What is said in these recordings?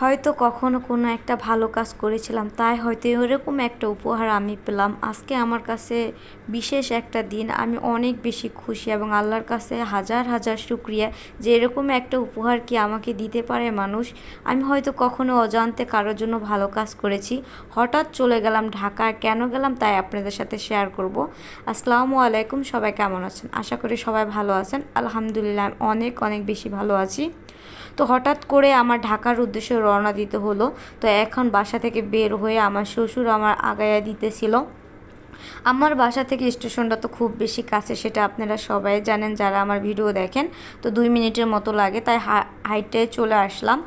হয়তো কখনো কোনো একটা ভালো কাজ করেছিলাম, তাই হয়তো এরকম একটা উপহার আমি পেলাম। আজকে আমার কাছে বিশেষ একটা দিন, আমি অনেক বেশি খুশি এবং আল্লাহর কাছে হাজার হাজার শুক্রিয়া যে এরকম একটা উপহার কি আমাকে দিতে পারে মানুষ। আমি হয়তো কখনো অজান্তে কারোর জন্য ভালো কাজ করেছি। হঠাৎ চলে গেলাম ঢাকায় কেন গেলাম তাই আপনাদের সাথে শেয়ার করব। আসসালামু আলাইকুম, সবাই কেমন আছেন? আশা করি সবাই ভালো আছেন। আলহামদুলিল্লাহ অনেক অনেক বেশি ভালো আছি। তো হঠাৎ করে আমার ঢাকার উদ্দেশ্যে রওনা দিতে হলো। তো এখন বাসা থেকে বের হয়ে আমার শ্বশুর আমার আগায়া দিতেছিল। আমার বাসা থেকে স্টেশনটা তো খুব বেশি কাছে, সেটা আপনারা সবাই জানেন যারা আমার ভিডিও দেখেন। তো দুই মিনিটের মতো লাগে, তাই হাইটে চলে আসলাম।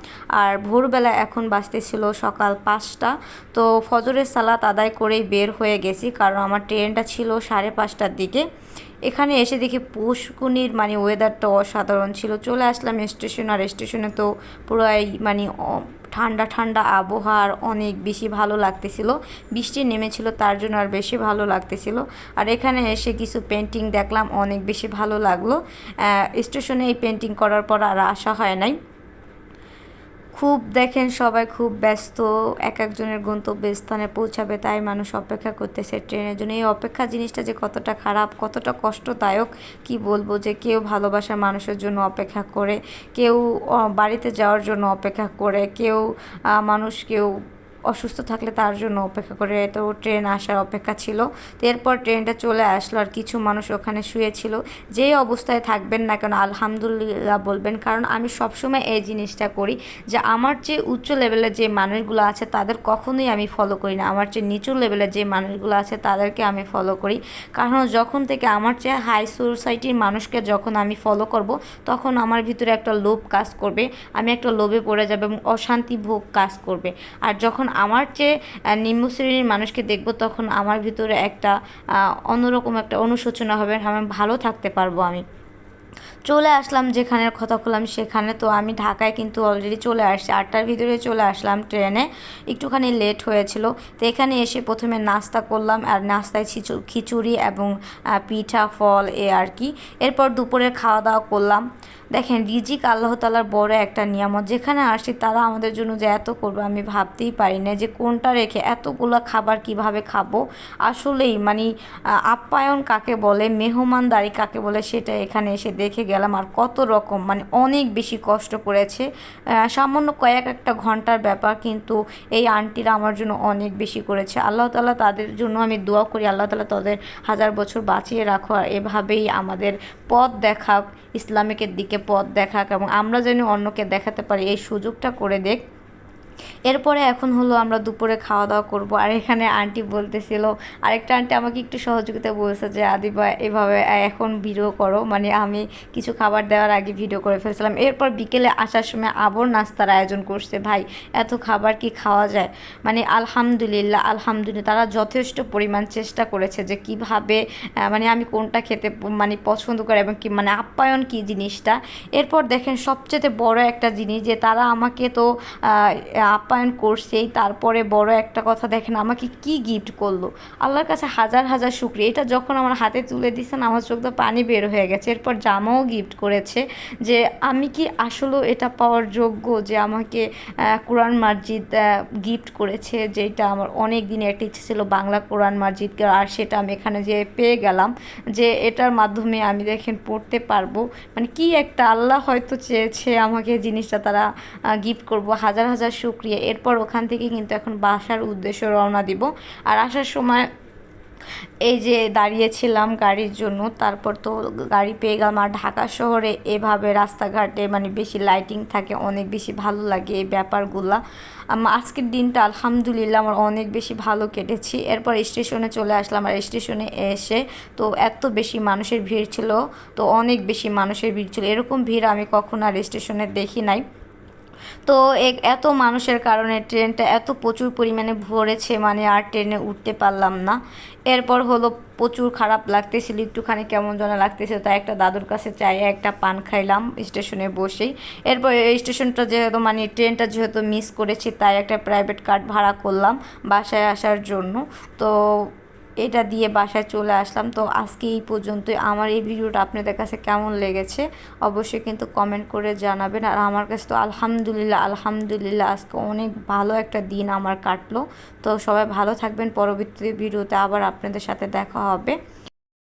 আর ভোরবেলা এখন বাঁচতেছিল সকাল পাঁচটা। তো ফজরের সালাত আদায় করেই বের হয়ে গেছি, কারণ আমার ট্রেনটা ছিল সাড়ে পাঁচটার দিকে। এখানে এসে দেখি পুষ্কুনির মানে ওয়েদারটা অসাধারণ ছিল। চলে আসলাম স্টেশন আর স্টেশনে তো পুরাই মানে ঠান্ডা ঠান্ডা আবহাওয়ার অনেক বেশি ভালো লাগতেছিল। বৃষ্টি নেমেছিল, তার জন্য আর বেশি ভালো লাগতেছিল। আর এখানে এসে কিছু পেন্টিং দেখলাম, অনেক বেশি ভালো লাগল। স্টেশনে এই পেন্টিং করার পর আর আসা হয় নাই। খুব দেখেন সবাই খুব ব্যস্ত, এক একজনের গন্তব্যস্থানে পৌঁছাবে, তাই মানুষ অপেক্ষা করতেছে ট্রেনের জন্য। এই অপেক্ষা জিনিসটা যে কতটা খারাপ, কতটা কষ্টদায়ক, কি বলব যে কেউ ভালোবাসার মানুষের জন্য অপেক্ষা করে, কেউ বাড়িতে যাওয়ার জন্য অপেক্ষা করে, কেউ মানুষ কেউ অসুস্থ থাকলে তার জন্য অপেক্ষা করে। তো ট্রেন আসার অপেক্ষা ছিল। তো এরপর ট্রেনটা চলে আসলো আর কিছু মানুষ ওখানে শুয়েছিল। যেই অবস্থায় থাকবেন না কেন, আলহামদুলিল্লাহ বলবেন। কারণ আমি সবসময় এই জিনিসটা করি যে, আমার যে উচ্চ লেভেলের যে মানুষগুলো আছে, তাদের কখনোই আমি ফলো করি না। আমার যে নিচু লেভেলের যে মানুষগুলো আছে, তাদেরকে আমি ফলো করি। কারণ যখন থেকে আমার চেয়ে হাই সোসাইটির মানুষকে যখন আমি ফলো করব, তখন আমার ভিতরে একটা লোভ কাজ করবে। আমি একটা লোভে পড়ে যাবে এবং অশান্তি ভোগ কাজ করবে। আর যখন আমার চেয়ে নিম্ন শ্রেণির মানুষকে দেখব তখন আমার ভিতরে একটা অন্যরকম একটা অনুশোচনা হবে। আমি ভালো থাকতে পারব আমি। চলে আসলাম যেখানে কথা বললাম সেখানে। তো আমি ঢাকায় কিন্তু অলরেডি চলে আসছি। আটটার ভিতরে চলে আসলাম ট্রেনে। একটুখানি লেট হয়েছিল। তো এখানে এসে প্রথমে নাস্তা করলাম আর নাস্তায় খিচুড়ি এবং পিঠা, ফল এ আর কি। এরপর দুপুরে খাওয়া দাওয়া করলাম। দেখেন, রিজিক আল্লাহ তালার বড় একটা নিয়ামত। যেখানে আসছি তারা আমাদের জন্য যে এত করবে আমি ভাবতেই পারি না যে কোনটা রেখে এতগুলো খাবার কীভাবে খাব। আসলেই মানে আপ্যায়ন কাকে বলে, মেহমানদারি কাকে বলে সেটা এখানে এসে দেখে গেলাম আর কত রকম মানে অনেক বেশি কষ্ট করেছে। সামান্য কয়েক একটা ঘণ্টার ব্যাপার কিন্তু এই আন্টিরা আমার জন্য অনেক বেশি করেছে। আল্লাহ তালা তাদের জন্য আমি দোয়া করি, আল্লাহ তালা তাদের হাজার বছর বাঁচিয়ে রাখো আর এভাবেই আমাদের পথ দেখাক, ইসলামিকের দিকে পথ দেখাক এবং আমরা যেন অন্যকে দেখাতে পারি। এই সুযোগটা করে দেখ। এরপরে এখন হলো আমরা দুপুরে খাওয়া দাওয়া করব। আর এখানে আন্টি বলতেছিল, আরেকটা আন্টি আমাকে একটু সহযোগিতা বলছে যে, আদিবা, এভাবে এখন ভিডিও করো। মানে আমি কিছু খাবার দেওয়ার আগে ভিডিও করে ফেলছিলাম। এরপর বিকেলে আসার সময় আবর নাস্তার আয়োজন করছে। ভাই, এত খাবার কি খাওয়া যায়? মানে আলহামদুলিল্লাহ আলহামদুলিল্লাহ, তারা যথেষ্ট পরিমাণ চেষ্টা করেছে যে কীভাবে মানে আমি কোনটা খেতে মানে পছন্দ করে এবং কি মানে আপ্যায়ন কি জিনিসটা। এরপর দেখেন সবচেয়ে বড় একটা জিনিস যে, তারা আমাকে তো আপ্যায়ন করছেই তারপরে বড় একটা কথা দেখেন, আমাকে কি গিফট করল? আল্লাহর কাছে হাজার হাজার শুক্রিয়া। এটা যখন আমার হাতে তুলে দিচ্ছেন আমার চোখ তো পানি বের হয়ে গেছে। এরপর জামাও গিফট করেছে যে, আমি কি আসলেও এটা পাওয়ার যোগ্য যে, আমাকে কোরআন মার্জিদ গিফট করেছে? যেটা আমার অনেক দিনে একটা ইচ্ছে ছিল, বাংলা কোরআন মার্জিদ আর সেটা আমি এখানে যে পেয়ে গেলাম। যে, এটার মাধ্যমে আমি দেখেন পড়তে পারব। মানে কি একটা আল্লাহ হয়তো চেয়েছে আমাকে জিনিসটা তারা গিফট করব। হাজার হাজার শুক্রিয়া এরপর ওখান থেকে কিন্তু এখন বাসার উদ্দেশ্য রওনা দিব। আর আসার সময় এই যে দাঁড়িয়েছিলাম গাড়ির জন্য, তারপর তো গাড়ি পেয়ে গেলাম। আর ঢাকা শহরে এভাবে রাস্তাঘাটে মানে বেশি লাইটিং থাকে, অনেক বেশি ভালো লাগে এই ব্যাপারগুলা। আজকের দিনটা আলহামদুলিল্লাহ আমার অনেক বেশি ভালো কেটেছি। এরপর স্টেশনে চলে আসলাম আর স্টেশনে এসে তো এত বেশি মানুষের ভিড় ছিল, তো অনেক বেশি মানুষের ভিড় ছিল। এরকম ভিড় আমি কখনো আর স্টেশনে দেখি নাই। তো এত মানুষের কারণে ট্রেনটা এত প্রচুর পরিমাণে ভরেছে মানে আর ট্রেনে উঠতে পারলাম না। এরপর হলো প্রচুর খারাপ লাগতেছিল, একটুখানি কেমন যেন লাগতেছিল তাই একটা দাদুর কাছে চাই একটা পান খাইলাম স্টেশনে বসেই। এরপর এই স্টেশনটা যেহেতু মানে ট্রেনটা যেহেতু মিস করেছি, তাই একটা প্রাইভেট কার ভাড়া করলাম বাসায় আসার জন্য। তো এটা দিয়ে বাসায় চলে আসলাম। তো আজকে এই পর্যন্তই। আমার এই ভিডিওটা আপনাদের কাছে কেমন লেগেছে অবশ্যই কিন্তু কমেন্ট করে জানাবেন। আর আমার কাছে তো আলহামদুলিল্লাহ আলহামদুলিল্লাহ আজকে অনেক ভালো একটা দিন আমার কাটলো। তো সবাই ভালো থাকবেন। পরবর্তী ভিডিওতে আবার আপনাদের সাথে দেখা হবে।